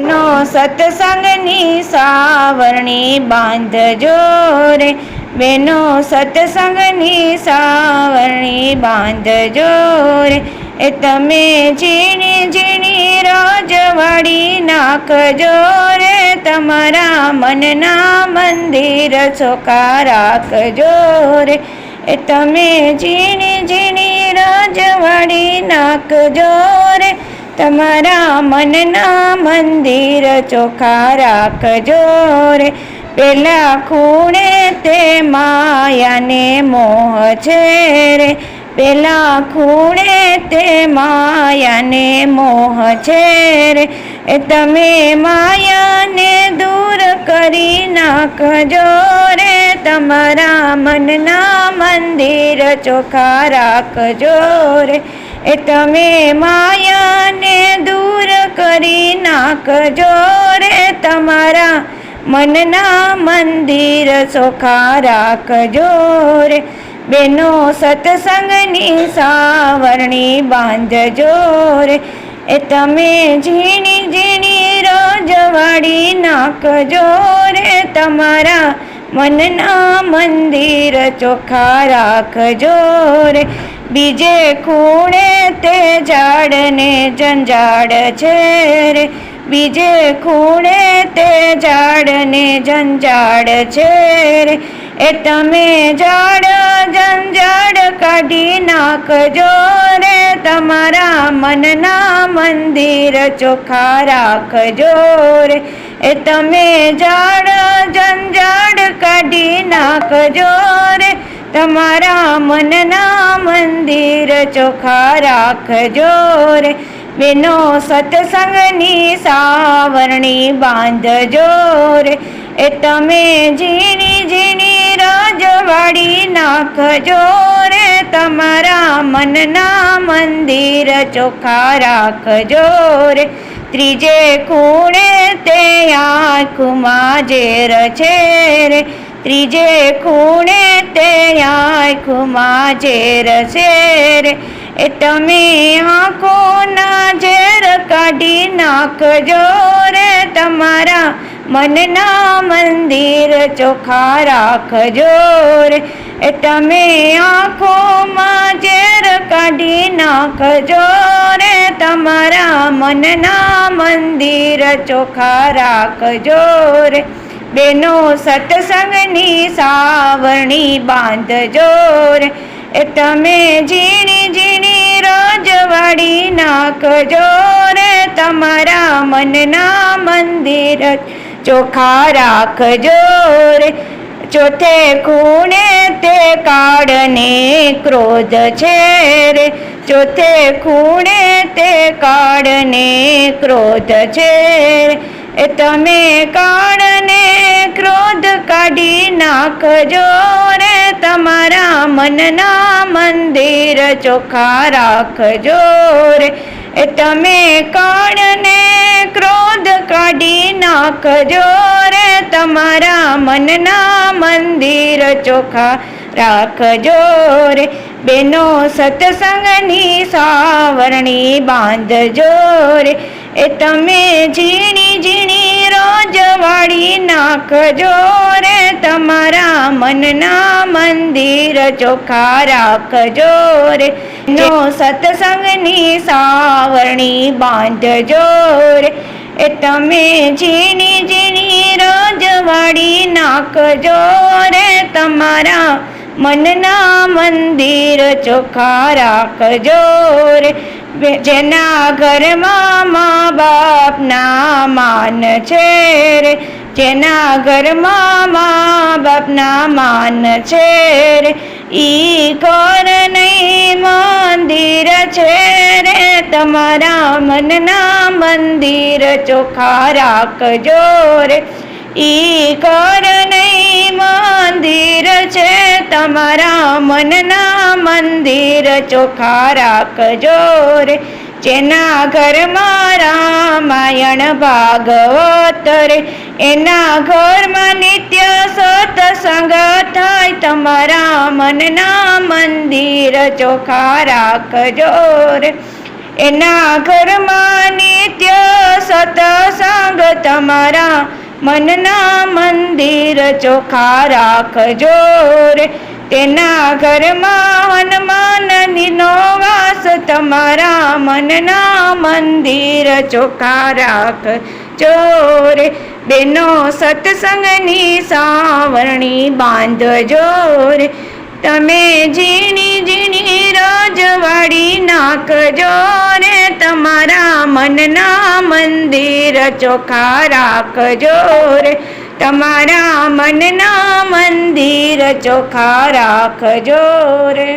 નો સત્સંગની સાવરણી બાંધજો રે. બેનો સત્સંગની સાવરણી બાંધજો રે. એ તમે ઝીણી ઝીણી રાજવાડી નાખજો રે. તમારા મનના મંદિર છોકા રાખજો રે. એ તમે ઝીણી ઝીણી રાજવાડી નાખજો રે. તમારા મનના મંદિર ચોખા રાખજો રે. પેલા ખૂણે તે માયાને મોહ છે રે. પેલા ખૂણે તે માયાને મોહ છે રે. એ તમે માયાને દૂર કરી નાખજો રે. તમારા મનના મંદિર ચોખા રાખજો રે. એ તમે માયાને દૂર કરી નાખજો રે તમારા મનના મંદિર સોખા રાખજો રે. બેનો સત્સંગની સાવરણી બાંધજો રે. એ તમે ઝીણી ઝીણી રોજવાડી નાખજો રે. તમારા મનના મંદિર ચોખ્ખા રાખજો રે. બીજે ખૂણે તે ઝાડને જંજાડ છે રે. બીજે ખૂણે તે ઝાડને જંજાડ છે રે. એ તમે ઝાડ જંજાડ કાઢી નાખજો રે. તમારા મનના મંદિર ચોખા રાખજો રે. એ તમે ઝાડ જંજાડ કાઢી નાખજો રે. તમારા મનના મંદિર ચોખા રાખજો રે. બેનો સત્સંગની સાવરણી બાંધજો રે. એ તમે ઝીણી ઝીણી રાજવાડી નાખજો રે. તમારા મનના મંદિર ચોખા રાખજો રે. ત્રીજે ખૂણે તે આંખમાં ઝેર છે રે. ત્રીજે ખૂણે તે આંખમાં ઝેર છે રે એ તમે આંખોના ઝેર કાઢી નાખજો રે, તમારા મનના મંદિર ચોખા રાખજો રે. એ તમે આંખોમાં ઝેર કાઢી નાખજો રે, તમારા મનના મંદિર ચોખા રાખજો રે. બેનો સત્સંગની સાવરણી બાંધજો રે. એ તમે ઝીણી ઝીણી રોજવાડી નાખજો રે. તમારા મનના મંદિર ચોખા રાખજો રે. ચોથે ખૂણે તે કાળને ક્રોધ છે રે. ચોથે ખૂણે તે કાળને ક્રોધ છે રે. એ તમે કાળને ક્રોધ કાઢી નાખજો રે. તમારા મનના મંદિર ચોખ્ખા રાખજો રે. એ તમે કાળને ક્રોધ કાઢી નાખજો રે. તમારા મનના મંદિર ચોખ્ખા રાખજો રે. બેનો સત્સંગની સાવરણી બાંધજો રે. એ તમે ઝીણી ઝીણી રોજવાડી નાખજો રે તમારા મનના મંદિર ચોખા રાખજો રે નો સત્સંગની સાવરણી બાંધજો રે એ તમે ઝીણી ઝીણી રોજવાડી નાખજો રે તમારા મનના મંદિર ચોખા રાખજો રે જેના ઘરમાં મા બાપના માન છે રે. જેના ઘરમાં મા બાપના માન છે રે. ઈ કોર નહીં મંદિર છે રે? તમારા મનના મંદિર ચોખા રાખજો રે. ઈ કોર નહીં મંદિર છે તમારા મનના મંદિર ચોખા રાખજો રે. જેના ઘરમાં રામાયણ ભાગવત રે. એના ઘરમાં નિત્ય સત્સંગ થાય. તમારા મનના મંદિર ચોખા રાખજો રે. એના ઘરમાં નિત્ય સત્સંગ. તમારા મનના મંદિર ચોખા રાખજો રે. તેના ઘરમાં હનુમાનજીનો વાસ. તમારા મનના મંદિર ચોખા રાખજો રે. બેનો સત્સંગની સાવરણી બાંધજો રે. તમે ઝીણી ઝીણી રજવાડી નાખજો રે તમારા મનના મંદિર ચોખા રાખજો રે. તમારા મનના મંદિર ચોખા રાખજો રે.